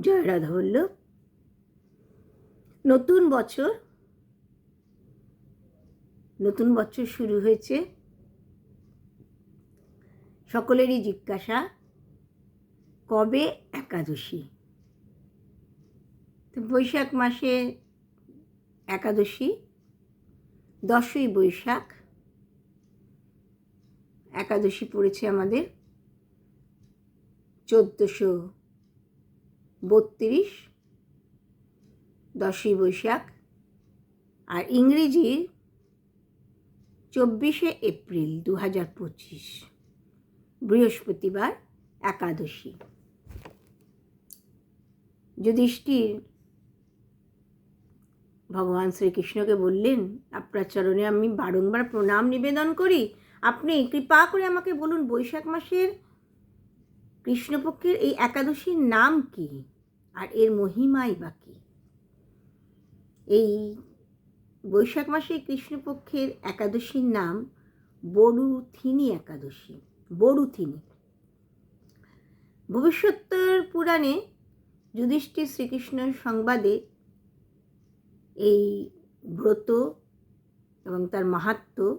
জয় রাধা বল্লভ নতুন বছর নতুন বছর শুরু হয়েছে। সকলেরই জিজ্ঞাসা, কবে একাদশী? তো বৈশাখ মাসে একাদশী, দশই বৈশাখ। একাদশী পড়েছে আমাদের চোদ্দোশো বত্রিশ, দশই বৈশাখ, আর ইংরেজি চব্বিশে এপ্রিল দু হাজার পঁচিশ, বৃহস্পতিবার একাদশী। যুধিষ্ঠির ভগবান শ্রীকৃষ্ণকে বললেন আপনার চরণে আমি বারংবার প্রণাম নিবেদন করি। আপনি কৃপা করে আমাকে বলুন বৈশাখ মাসের কৃষ্ণপক্ষের এই একাদশীর নাম কি? আর এর মহিমাই বা কী? এই বৈশাখ মাসে কৃষ্ণপক্ষের একাদশীর নাম বড়ুথিনী একাদশী বড়ুথিনী ভবিষ্যত্তর পুরাণে যুধিষ্ঠির শ্রীকৃষ্ণের সংবাদে এই ব্রত এবং তার মাহাত্ম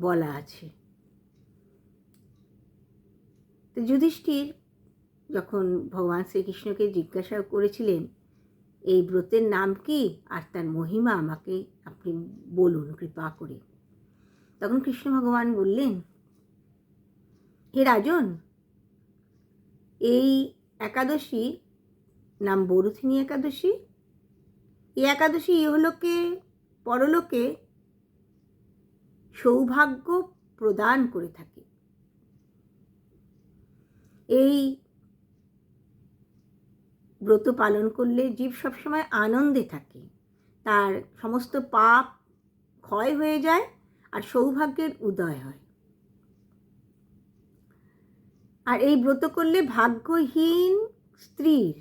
বলা আছে। তো যুধিষ্ঠির যখন ভগবান শ্রীকৃষ্ণকে জিজ্ঞাসা করেছিলেন, এই ব্রতের নাম কি? আর তার মহিমা আমাকে আপনি বলুন কৃপা করে। তখন কৃষ্ণ ভগবান বললেন, হে রাজন, এই একাদশী নাম বরুথিনী একাদশী? এই একাদশী ইহলোকে, পরলোকে সৌভাগ্য প্রদান করে থাকে। এই ব্রত পালন করলে জীব সবসময় আনন্দে থাকে। তার সমস্ত পাপ ক্ষয় হয়ে যায় আর সৌভাগ্যের উদয় হয়। আর এই ব্রত করলে ভাগ্যহীন স্ত্রীর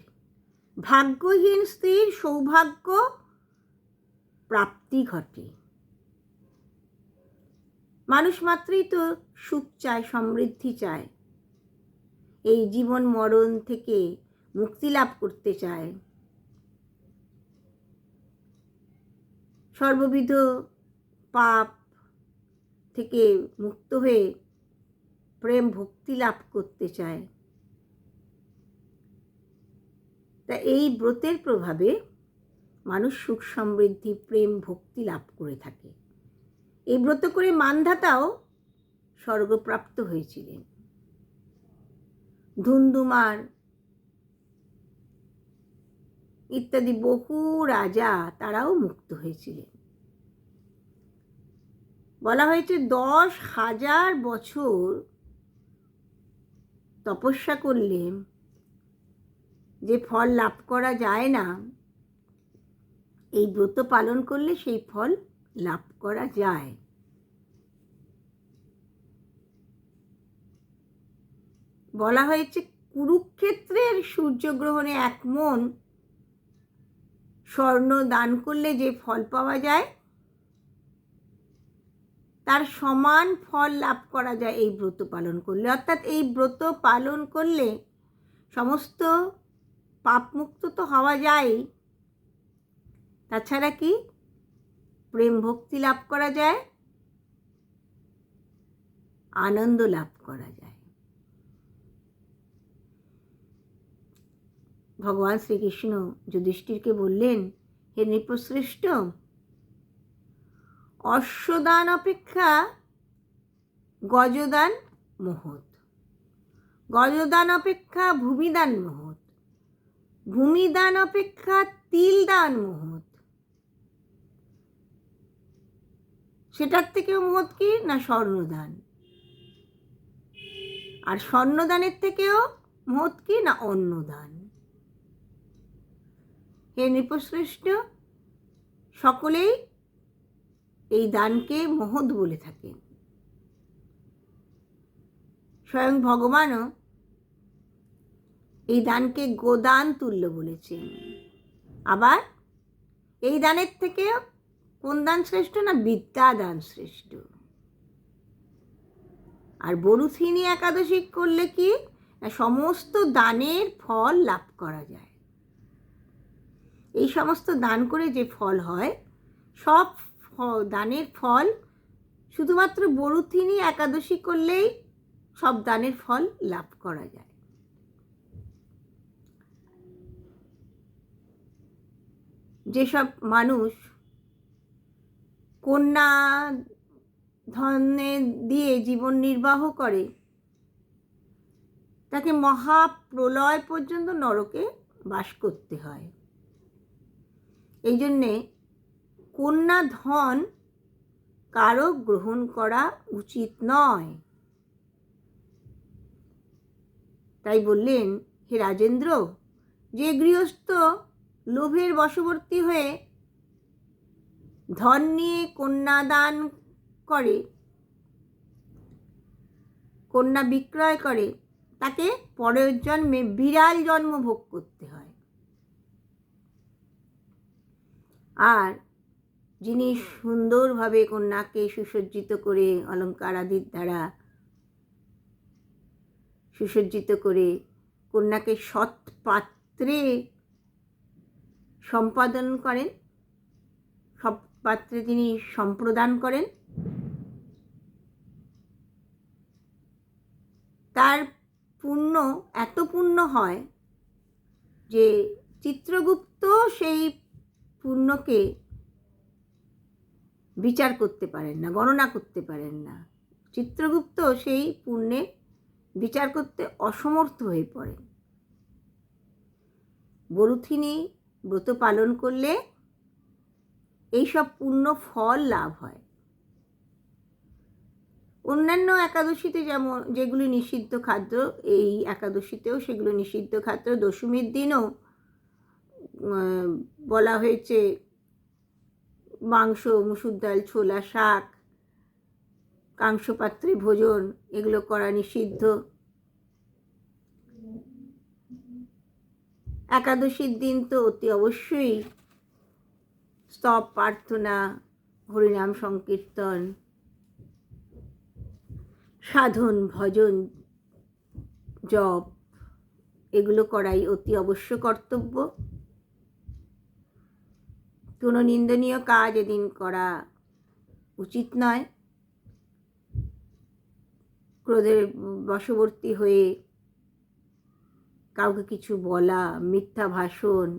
ভাগ্যহীন স্ত্রীর সৌভাগ্য প্রাপ্তি ঘটে। মানুষ মাত্রই তো সুখ চায়, সমৃদ্ধি চায়। এই জীবন মরণ থেকে মুক্তি লাভ করতে চায়। সর্ববিধ পাপ থেকে মুক্ত হয়ে প্রেম ভক্তি লাভ করতে চায়। তা এই ব্রতের প্রভাবে মানুষ সুখ সমৃদ্ধি, প্রেম ভক্তি লাভ করে থাকে। এই ব্রত করে মানধাতাও স্বর্গপ্রাপ্ত হয়েছিলেন। ধুন্দুমার ইত্যাদি বহু রাজা তারাও মুক্ত হয়েছিলেন। বলা হয়েছে দশ হাজার বছর তপস্যা করলে যে ফল লাভ করা যায় না, এই ব্রত পালন করলে সেই ফল লাভ করা যায়। বলা হয়েছে কুরুক্ষেত্রের সূর্যগ্রহণে এক মন স্বর্ণ দান করলে যে ফল পাওয়া যায়, তার সমান ফল লাভ করা যায় এই ব্রত পালন করলে। অর্থাৎ এই ব্রত পালন করলে সমস্ত পাপমুক্ত তো হওয়া যায়। তাছাড়া কি? প্রেম ভক্তি লাভ করা যায়, আনন্দ লাভ করা যায়। ভগবান শ্রীকৃষ্ণ যুধিষ্ঠিরকে বললেন, হে নৃপশ্রেষ্ঠ, অশ্বদান অপেক্ষা গজদান মহৎ। গজদান অপেক্ষা ভূমিদান মহৎ। ভূমিদান অপেক্ষা তিলদান মহৎ। সেটার থেকেও মহৎ কি? না স্বর্ণদান। আর স্বর্ণদানের থেকেও মহৎ কি? না অন্নদান। হে নৃপশ্রেষ্ঠ, সকলেই এই দানকে মহৎ বলে থাকেন। স্বয়ং ভগবানও এই দানকে গোদান তুল্য বলেছেন। আবার এই দানের থেকে কোন দান শ্রেষ্ঠ না বিদ্যা দান শ্রেষ্ঠ? আর বরুথিনী একাদশী করলে কি সমস্ত দানের ফল লাভ করা যায়? এই সমস্ত দান করে যে ফল হয়, সব দানের ফল শুধুমাত্র বরুথিনী একাদশী করলেই সব দানের ফল লাভ করা যায়। যেসব মানুষ কন্যা ধনে দিয়ে জীবন নির্বাহ করে, তাকে মহাপ্রলয় পর্যন্ত নরকে বাস করতে হয়। এই জন্যে কন্যা ধন কারও গ্রহণ করা উচিত নয়। তাই বললেন, হে রাজেন্দ্র, যে গৃহস্থ লোভের বশবর্তী হয়ে ধন নিয়ে কন্যাদান করে, কন্যা বিক্রয় করে, তাকে পরের জন্মে বিড়াল জন্ম ভোগ করতে হয়। আর যিনি সুন্দরভাবে কন্যাকে সুসজ্জিত করে অলঙ্কার আদির দ্বারা সুসজ্জিত করে কন্যাকে সৎ পাত্রে সম্পাদন করেন সব পাত্রে তিনি সম্প্রদান করেন। তার পুণ্য এত পুণ্য হয় যে চিত্রগুপ্ত সেই পুণ্যকে বিচার করতে পারেন না, গণনা করতে পারেন না। চিত্রগুপ্ত সেই পুণ্যের বিচার করতে অসমর্থ হয়ে পড়েন। বরুথিনী ব্রত পালন করলে এইসব পূর্ণ ফল লাভ হয়। অন্যান্য একাদশীতে যেমন যেগুলি নিষিদ্ধ খাদ্য, এই একাদশীতেও সেগুলো নিষিদ্ধ খাদ্য, দশমীর দিনও বলা হয়েছে মাংস, মুসুর ডাল, ছোলা, শাক কাংস পাত্রে ভোজন, এগুলো করা নিষিদ্ধ। একাদশীর দিন তো অতি অবশ্যই স্তব প্রার্থনা, হরিনাম সংকীর্তন, সাধন, ভজন, জপ, এগুলো করাই অতি অবশ্য কর্তব্য। কোনো নিন্দনীয় কাজ এদিন করা উচিত নয়। ক্রোধের বশবর্তী হয়ে কাউকে কিছু বলা, মিথ্যা ভাষণ,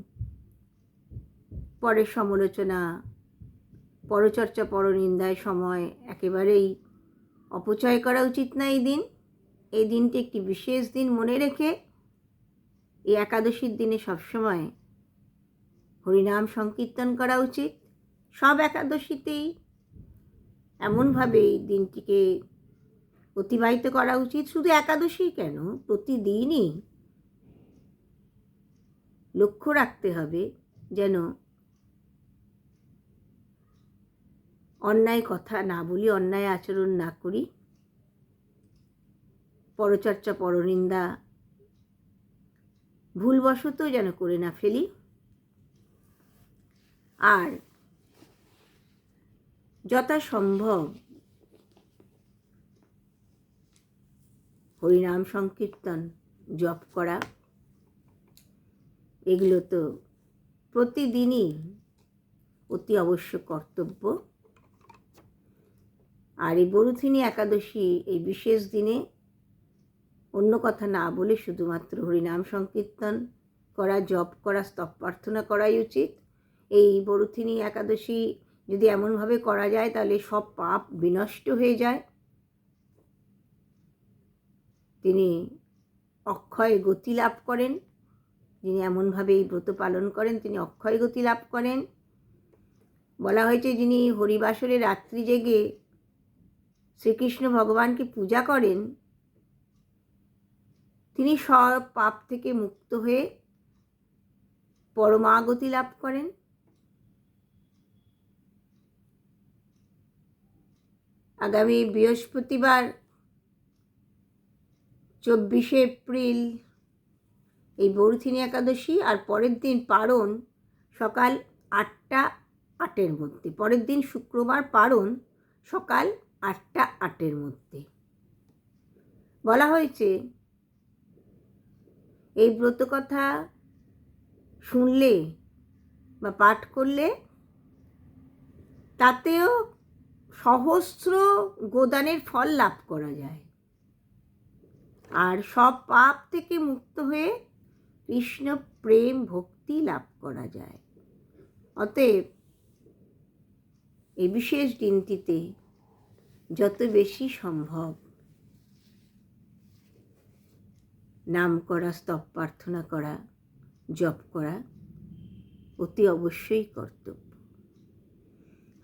পরের সমালোচনা, পরচর্চা, পরনিন্দায় সময় একেবারেই অপচয় করা উচিত না এই দিন। এই দিনটি একটি বিশেষ দিন মনে রেখে এই একাদশীর দিনে সবসময় হরিনাম সংকীর্তন করা উচিত। সব একাদশীতেই এমনভাবে এই দিনটিকে অতিবাহিত করা উচিত। শুধু একাদশী কেন? প্রতিদিনই লক্ষ্য রাখতে হবে যেন অন্যায় কথা না বলি, অন্যায় আচরণ না করি। পরচর্চা, পরনিন্দা ভুলবশত যেন করে না ফেলি। আর যথাসম্ভব হরিনাম সংকীর্তন জপ করা। এগুলো তো প্রতিদিনই অতি অবশ্য কর্তব্য। আর এই বরুথিনী একাদশী এই বিশেষ দিনে অন্য কথা না বলে শুধুমাত্র হরিনাম সংকীর্তন করা, জপ করা, স্তব প্রার্থনা করাই উচিত। এই বরুথিনী একাদশী যদি এমনভাবে করা যায়, তাহলে সব পাপ বিনষ্ট হয়ে যায়। তিনি অক্ষয় গতি লাভ করেন। যিনি এমনভাবে এই ব্রত পালন করেন, তিনি অক্ষয় গতি লাভ করেন। বলা হয়েছে, যিনি হরিবাসরে রাত্রি জেগে শ্রীকৃষ্ণ ভগবানকে পূজা করেন, তিনি সব পাপ থেকে মুক্ত হয়ে পরমাগতি লাভ করেন। আগামী বৃহস্পতিবার, চব্বিশে এপ্রিল, এই বরুথিনী একাদশী আর পরের দিন পারণ সকাল আটটা আটের মধ্যে। পরের দিন শুক্রবার পারণ সকাল আটটা আটের মধ্যে। বলা হয়েছে, এই ব্রতকথা শুনলে বা পাঠ করলে তাতেও সহস্র গোদানের ফল লাভ করা যায়। আর সব পাপ থেকে মুক্ত হয়ে কৃষ্ণ প্রেম ভক্তি লাভ করা যায়। অতএব এই বিশেষ দিনটিতে যত বেশি সম্ভব নাম করা, স্তব প্রার্থনা করা, জপ করা অতি অবশ্যই কর্তব্য।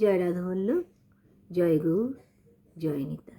জয় রাধা বল্লভ জয় গৌর জয় নিতাই।